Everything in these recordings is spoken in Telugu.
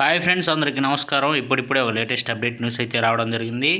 హాయ్ ఫ్రెండ్స్ అందరికీ నమస్కారం. ఇప్పుడిప్పుడే ఒక లేటెస్ట్ అప్డేట్ న్యూస్ అయితే రావడం జరిగింది.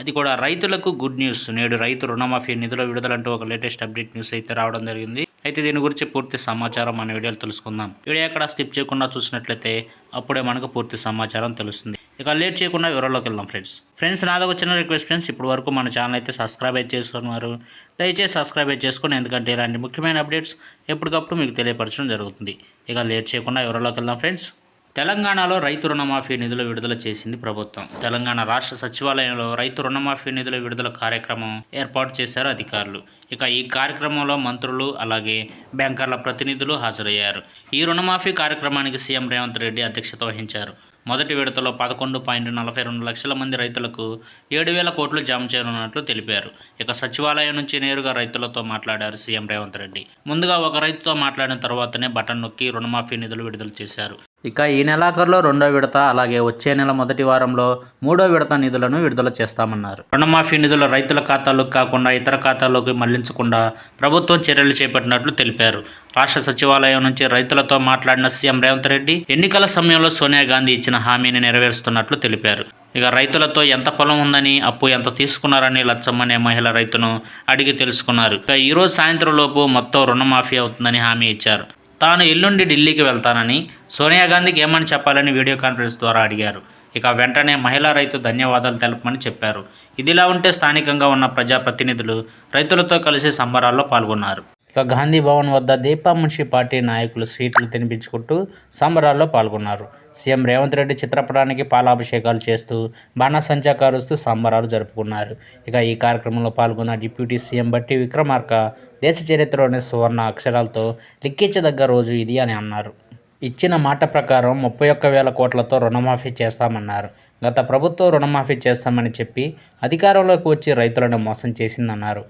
అది కూడా రైతులకు గుడ్ న్యూస్. నేడు రైతు రుణమాఫీ నిధుల విడుదలంటూ ఒక లేటెస్ట్ అప్డేట్ న్యూస్ అయితే రావడం జరిగింది. అయితే దీని గురించి పూర్తి సమాచారం మన వీడియోలో తెలుసుకుందాం. వీడియో ఎక్కడ స్కిప్ చేయకుండా చూసినట్లయితే అప్పుడే మనకు పూర్తి సమాచారం తెలుస్తుంది. ఇక లేట్ చేయకుండా వివరాల్లోకి వెళ్దాం ఫ్రెండ్స్. ఫ్రెండ్స్ నాదొక చిన్న రిక్వెస్ట్ ఫ్రెండ్స్. ఇప్పటి వరకు మన ఛానల్ అయితే సబ్స్క్రైబ్ అయితే చేసుకున్నారు దయచేసి సబ్స్క్రైబ్ అయితే చేసుకోండి. ఎందుకంటే ఇలాంటి ముఖ్యమైన అప్డేట్స్ ఎప్పటికప్పుడు మీకు తెలియపరచడం జరుగుతుంది. ఇక లేట్ చేయకుండా వివరాల్లోకి వెళ్దాం ఫ్రెండ్స్. తెలంగాణలో రైతు రుణమాఫీ నిధులు విడుదల చేసింది ప్రభుత్వం. తెలంగాణ రాష్ట్ర సచివాలయంలో రైతు రుణమాఫీ నిధుల విడుదల కార్యక్రమం ఏర్పాటు చేశారు అధికారులు. ఇక ఈ కార్యక్రమంలో మంత్రులు అలాగే బ్యాంకర్ల ప్రతినిధులు హాజరయ్యారు. ఈ రుణమాఫీ కార్యక్రమానికి సీఎం రేవంత్ రెడ్డి అధ్యక్షత వహించారు. మొదటి విడతలో పదకొండు పాయింట్ నలభై రెండు లక్షల మంది రైతులకు ఏడు వేల కోట్లు జమ చేయనున్నట్లు తెలిపారు. ఇక సచివాలయం నుంచి నేరుగా రైతులతో మాట్లాడారు సీఎం రేవంత్ రెడ్డి. ముందుగా ఒక రైతుతో మాట్లాడిన తర్వాతనే బటన్ నొక్కి రుణమాఫీ నిధులు విడుదల చేశారు. ఇక ఈ నెలాఖరులో రెండో విడత అలాగే వచ్చే నెల మొదటి వారంలో మూడో విడత నిధులను విడుదల చేస్తామన్నారు. రుణమాఫీ నిధులు రైతుల ఖాతాలకు కాకుండా ఇతర ఖాతాల్లోకి మళ్ళించకుండా ప్రభుత్వం చర్యలు చేపట్టినట్లు తెలిపారు. రాష్ట్ర సచివాలయం నుంచి రైతులతో మాట్లాడిన సీఎం రేవంత్ రెడ్డి ఎన్నికల సమయంలో సోనియా గాంధీ ఇచ్చిన హామీని నెరవేరుస్తున్నట్లు తెలిపారు. ఇక రైతులతో ఎంత పొలం ఉందని అప్పు ఎంత తీసుకున్నారని లచ్చమ్మనే మహిళ రైతును అడిగి తెలుసుకున్నారు. ఇక ఈరోజు సాయంత్రం లోపు మొత్తం రుణమాఫీ అవుతుందని హామీ ఇచ్చారు. తాను ఎల్లుండి ఢిల్లీకి వెళ్తానని సోనియా గాంధీకి ఏమని చెప్పాలని వీడియో కాన్ఫరెన్స్ ద్వారా అడిగారు. ఇక వెంటనే మహిళా రైతు ధన్యవాదాలు తెలపమని చెప్పారు. ఇదిలా ఉంటే స్థానికంగా ఉన్న ప్రజాప్రతినిధులు రైతులతో కలిసి సంబరాల్లో పాల్గొన్నారు. ఇక గాంధీ భవన్ వద్ద దీపా మున్షి పార్టీ నాయకులు స్వీట్లు తినిపించుకుంటూ సంబరాల్లో పాల్గొన్నారు. సీఎం రేవంత్ రెడ్డి చిత్రపటానికి పాలాభిషేకాలు చేస్తూ బాణసంచా కారుస్తూ సంబరాలు జరుపుకున్నారు. ఇక ఈ కార్యక్రమంలో పాల్గొన్న డిప్యూటీ సీఎం బట్టి విక్రమార్క దేశ చరిత్రలోని సువర్ణ అక్షరాలతో లిక్కించదగ్గ రోజు ఇది అని అన్నారు. ఇచ్చిన మాట ప్రకారం ముప్పై ఒక్క వేల కోట్లతో రుణమాఫీ చేస్తామన్నారు. గత ప్రభుత్వం రుణమాఫీ చేస్తామని చెప్పి అధికారంలోకి వచ్చి రైతులను మోసం చేసిందన్నారు.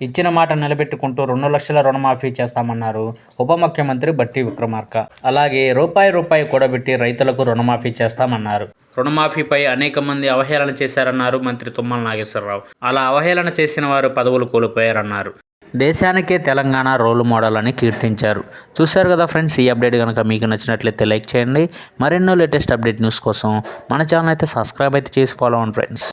ఇచ్చిన మాట నిలబెట్టుకుంటూ రెండు లక్షల రుణమాఫీ చేస్తామన్నారు ఉప ముఖ్యమంత్రి బట్టి విక్రమార్క. అలాగే రూపాయి రూపాయి కూడబెట్టి రైతులకు రుణమాఫీ చేస్తామన్నారు. రుణమాఫీపై అనేక మంది అవహేళన చేశారన్నారు మంత్రి తుమ్మల నాగేశ్వరరావు. అలా అవహేళన చేసిన వారు పదవులు కోల్పోయారన్నారు. దేశానికే తెలంగాణ రోల్ మోడల్ అని కీర్తించారు. చూశారు కదా ఫ్రెండ్స్ ఈ అప్డేట్ కనుక మీకు నచ్చినట్లయితే లైక్ చేయండి. మరెన్నో లేటెస్ట్ అప్డేట్ న్యూస్ కోసం మన ఛానల్ అయితే సబ్స్క్రైబ్ అయితే చేసి ఫాలో అవ్వండి ఫ్రెండ్స్